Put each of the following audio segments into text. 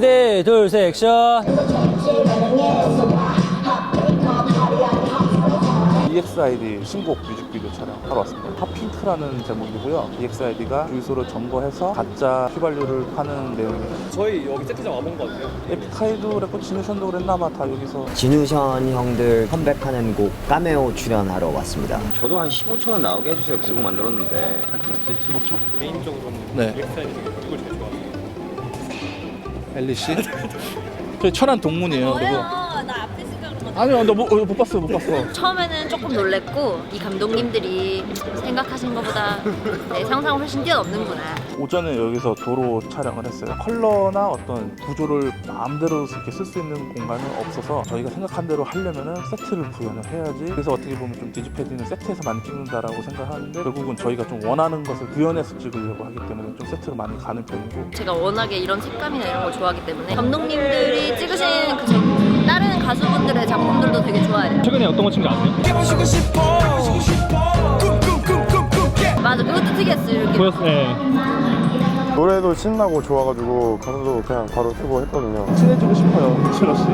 레디 둘셋 액션 EXID 신곡 뮤직비디오 촬영하러 왔습니다. 핫핑크라는 제목이고요. EXID가 주유소를 점거해서 가짜 휘발유를 파는 내용입니다. 저희 여기 세트장 와본 거 같아요. 에픽하이도 그랬고 진우션도 그랬나봐 다 여기서 진우션 형들 컴백하는 곡 카메오 출연하러 왔습니다. 저도 한 15초는 나오게 해주세요. 곡 만들었는데. 15초. 개인적으로는 네. 엑사이드 중에 누굴 제일 좋아하세요? 엘리 씨? 저희 천안 동문이에요. 그리고 아니요, 나못 못 봤어요, 못 봤어. 처음에는 조금 놀랬고 이 감독님들이 생각하신 것보다 내 상상을 훨씬 뛰어넘는구나 오전에 여기서 도로 촬영을 했어요. 컬러나 어떤 구조를 마음대로 이렇게 쓸 수 있는 공간은 없어서 저희가 생각한 대로 하려면은 세트를 구현을 해야지. 그래서 어떻게 보면 좀 디지패디는 세트에서 많이 찍는다라고 생각하는데 결국은 저희가 좀 원하는 것을 구현해서 찍으려고 하기 때문에 좀 세트를 많이 가는 편이고 제가 워낙에 이런 색감이나 이런 걸 좋아하기 때문에 감독님들이 찍으신 그 저- 다른 가수분들의 작품들도 되게 좋아해요 최근에 어떤 거거 아세요? 맞아 그것도 특이했어요 이렇게 보였어요. 네. 노래도 신나고 좋아가지고 가사도 그냥 바로 쓰고 했거든요. 친해지고 싶어요, 진호 씨.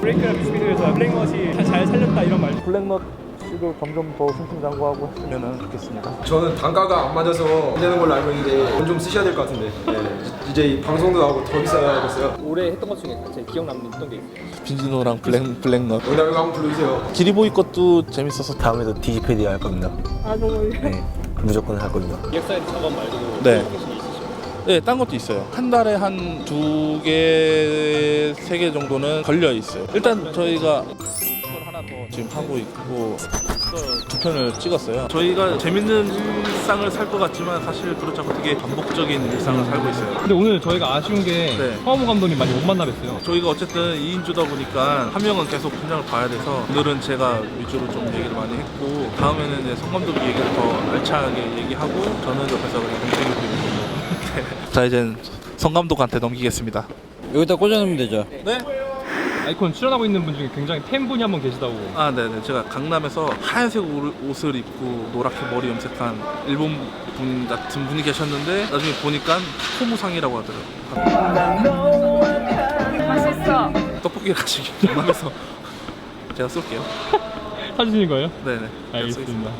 브레이크라는 뮤직비디오에서 블랙넛이 잘 살렸다 이런 말. 블랙넛 씨도 점점 더 승승장구하고 했으면 좋겠습니다. 저는 단가가 안 맞아서 안 되는 걸로 알고 있는데 돈 좀 쓰셔야 될 것 같은데 네. 이제 이 방송도 나오고 더 비싸야겠어요 올해 했던 것 중에 제일 기억 남는 어떤 게 있어요? 빈지노랑 블랙, 블랙넛. 여기다 여기 한번 불러주세요 기리보이 것도 재밌어서 다음에도 디지패디 할 겁니다. 아, 정말요? 네. 무조건 할 겁니다. 엑사이드 작업 말고 네. 네, 딴 것도 있어요. 한 달에 한 두 개, 세 개 정도는 걸려 있어요. 일단 저희가 하나 더 지금 하고 있고 두 편을 찍었어요. 저희가 재밌는 일상을 살 것 같지만 사실 그렇지 않고 되게 반복적인 일상을 살고 있어요. 근데 오늘 저희가 아쉬운 게 네. 허무 감독님 많이 못 만나 뵀어요. 저희가 어쨌든 2인조다 보니까 한 명은 계속 현장을 봐야 돼서 오늘은 제가 위주로 좀 얘기를 많이 했고 다음에는 이제 성 감독 얘기를 더 알차게 얘기하고 저는 옆에서 그냥 동생이 되고 자 이제 성 감독한테 넘기겠습니다. 여기다 꽂아놓으면 되죠 네? 아이콘 출연하고 있는 분 중에 굉장히 팬 분이 한 분 계시다고. 아, 네네. 제가 강남에서 하얀색 옷을- 옷을 입고 노랗게 머리 염색한 일본 분 같은 분이 계셨는데 나중에 보니까 토무상이라고 하더라고요. 맛있어. 떡볶이 가시기 강남에서 제가 쏠게요. 사주시는 거예요? 네네. 제가 알겠습니다.